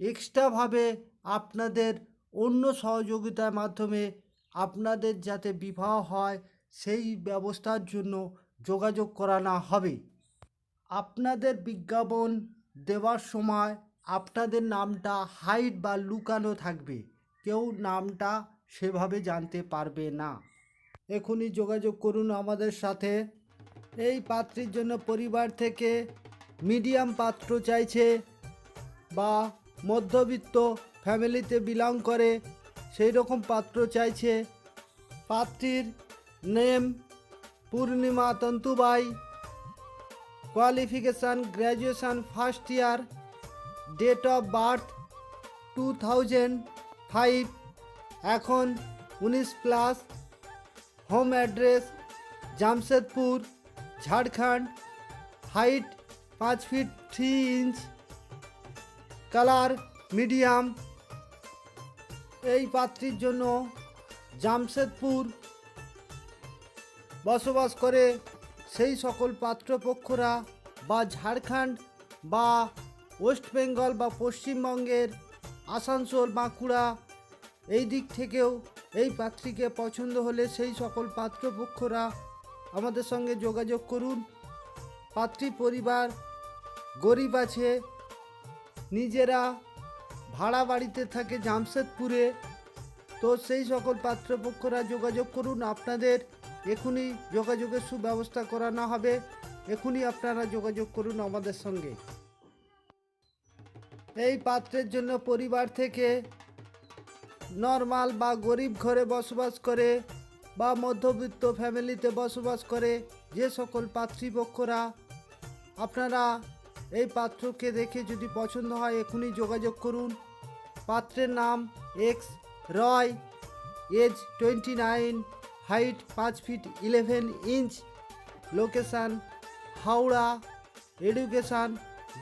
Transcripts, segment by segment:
এক্সট্রাভাবে আপনাদের অন্য সহযোগিতার মাধ্যমে আপনাদের যাতে বিবাহ হয়, সেই ব্যবস্থার জন্য যোগাযোগ করানো হবে। আপনাদের বিজ্ঞাপন দেওয়ার সময় আপনাদের নামটা হাইড বা লুকানো থাকবে। কেউ নামটা সেভাবে জানতে পারবে না। এখনই যোগাযোগ করুন আমাদের সাথে। এই পাত্রীর জন্য পরিবার থেকে মিডিয়াম পাত্র চাইছে বা মধ্যবিত্ত ফ্যামিলিতে বিলং করে সেই রকম পাত্র চাইছে। পাত্রীর name Purnima Tantubai. Qualification graduation first year date of birth two thousand five এখন উনিশ plus home address Jamshedpur, Jharkhand height পাঁচ feet three inch colour, medium. এই পাত্রীর জন্য জামশেদপুর বসবাস করে সেই সকল পাত্রপক্ষরা বা ঝাড়খণ্ড বা ওয়েস্ট বেঙ্গল বা পশ্চিমবঙ্গের আসানসোল, বাঁকুড়া এই দিক থেকেও এই পাত্রীকে পছন্দ হলে সেই সকল পাত্রপক্ষরা আমাদের সঙ্গে যোগাযোগ করুন। পাত্রী পরিবার গরিব আছে নিজেরা ভাড়া বাড়িতে থাকে জামশেদপুরে। তো সেই সকল পাত্রপক্ষরা যোগাযোগ করুন, আপনাদের এখনই যোগাযোগের সুব্যবস্থা করানো হবে। এখনই আপনারা যোগাযোগ করুন আমাদের সঙ্গে। এই পাত্রের জন্য পরিবার থেকে নর্মাল বা গরিব ঘরে বসবাস করে বা মধ্যবিত্ত ফ্যামিলিতে বসবাস করে যে সকল পাত্রীপক্ষরা, আপনারা এই পাত্রকে দেখে যদি পছন্দ হয় এখনই যোগাযোগ করুন। পাত্রের নাম X Roy, age twenty nine, height পাঁচ feet eleven inch, location Howrah, education,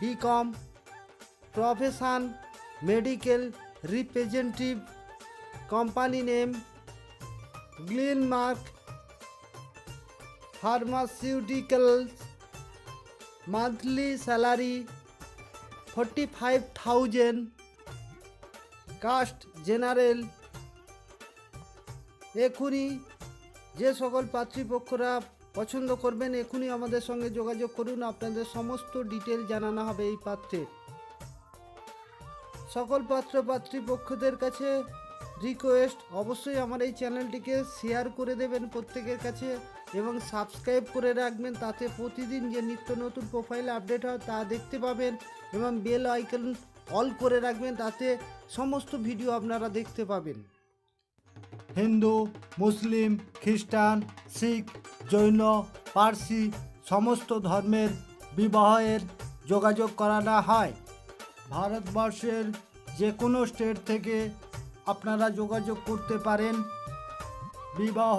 BCom, profession, medical representative, company name Glenmark pharmaceuticals. Monthly salary forty five thousand. Caste general. এখনই যে সকল পাত্রীপক্ষরা পছন্দ করবেন এখনই আমাদের সঙ্গে যোগাযোগ করুন। আপনাদের সমস্ত ডিটেল জানানো হবে এই পাত্রের সকল পাত্র পাত্রীপক্ষদের কাছে রিকোয়েস্ট অবশ্যই আমার এই চ্যানেলটিকে শেয়ার করে দেবেন প্রত্যেকের কাছে। এবং সাবস্ক্রাইব করে রাখবেন, তাতে প্রতিদিন যে নিত্য নতুন প্রোফাইল আপডেট হয় তা দেখতে পাবেন এবং বেল আইকন অল করে রাখবেন, তাতে সমস্ত ভিডিও আপনারা দেখতে পাবেন। হিন্দু, মুসলিম, খ্রিস্টান, শিখ, জৈন, পার্সি সমস্ত ধর্মের বিবাহের যোগাযোগ করানো হয়। ভারতবর্ষের যে কোনো স্টেট থেকে আপনারা যোগাযোগ করতে পারেন। বিবাহ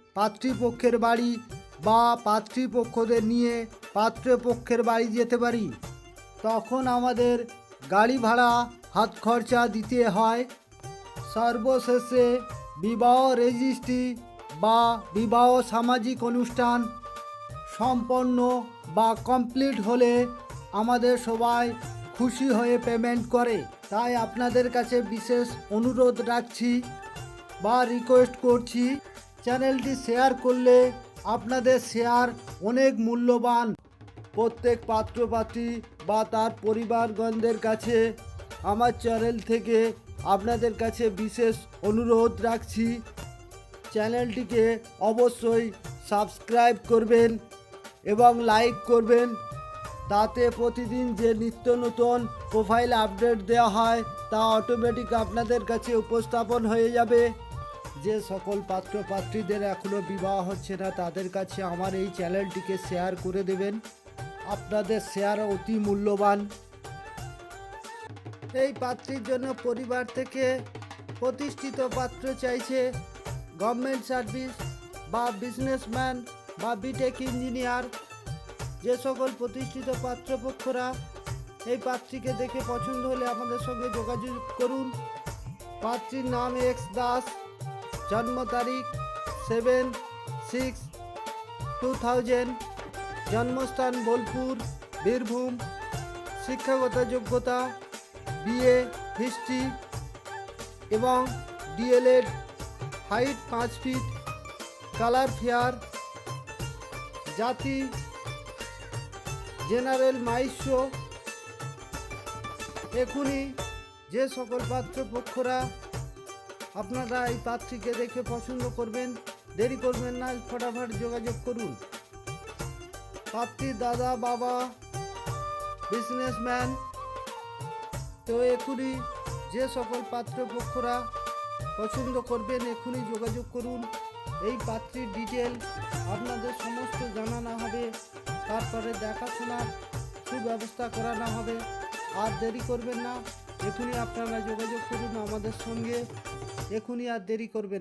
পাত্রীপক্ষের বাড়ি বা পাত্রীপক্ষদের নিয়ে পাত্রপক্ষের বাড়ি যেতে পারি। তখন আমাদের গাড়ি ভাড়া, হাত খরচা দিতে হয়। সর্বশেষে বিবাহ রেজিস্ট্রি বা বিবাহ সামাজিক অনুষ্ঠান সম্পন্ন বা কমপ্লিট হলে আমাদের সবাই খুশি হয়ে পেমেন্ট করে। তাই আপনাদের কাছে বিশেষ অনুরোধ রাখছি বা রিকোয়েস্ট করছি চ্যানেলটি শেয়ার করলে আপনাদের শেয়ার অনেক মূল্যবান। প্রত্যেক পাত্রপাত্রী বা তার পরিবারগণদের কাছে আমার চ্যানেল থেকে আপনাদের কাছে বিশেষ অনুরোধ রাখছি। চ্যানেলটিকে অবশ্যই সাবস্ক্রাইব করবেন এবং লাইক করবেন। তাতে প্রতিদিন যে নিত্য নতুন প্রোফাইল আপডেট দেওয়া হয় তা অটোমেটিক আপনাদের কাছে উপস্থাপন হয়ে যাবে। যে সকল পাত্র পাত্রীদের এখনও বিবাহ হচ্ছে না, তাদের কাছে আমার এই চ্যানেলটিকে শেয়ার করে দেবেন। আপনাদের শেয়ার অতি মূল্যবান। এই পাত্রীর জন্য পরিবার থেকে প্রতিষ্ঠিত পাত্র চাইছে গভর্নমেন্ট সার্ভিস বা বিজনেসম্যান বা বিটেক ইঞ্জিনিয়ার যে সকল প্রতিষ্ঠিত পাত্রপক্ষরা এই পাত্রীকে দেখে পছন্দ হলে আমাদের সঙ্গে যোগাযোগ করুন। পাত্রীর নাম এক্স দাস। জন্ম তারিখ সেভেন সিক্স টু থাউজেন্ড। জন্মস্থান বোলপুর, বীরভূম। শিক্ষাগত যোগ্যতা, বিএ, হিস্ট্রি এবং ডিএলএড হাইট পাঁচ ফিট। Colour fair. জাতি জেনারেল মাইস্য এখনই যে সকল পাত্রপক্ষরা আপনারা এই পাত্রীকে দেখে পছন্দ করবেন, দেরি করবেন না, ফটাফট যোগাযোগ করুন। পাত্রীর দাদা, বাবা বিজনেসম্যান তো এখনই যে সকল পাত্রপক্ষরা পছন্দ করবেন এখনই যোগাযোগ করুন। এই পাত্রীর ডিটেল আপনাদের সমস্ত জানানো হবে, তারপরে দেখাশোনার সুব্যবস্থা করানো হবে। আর দেরি করবেন না এখনই আপনারা যোগাযোগ করুন আমাদের সঙ্গে। এখনই আর দেরি করবেন।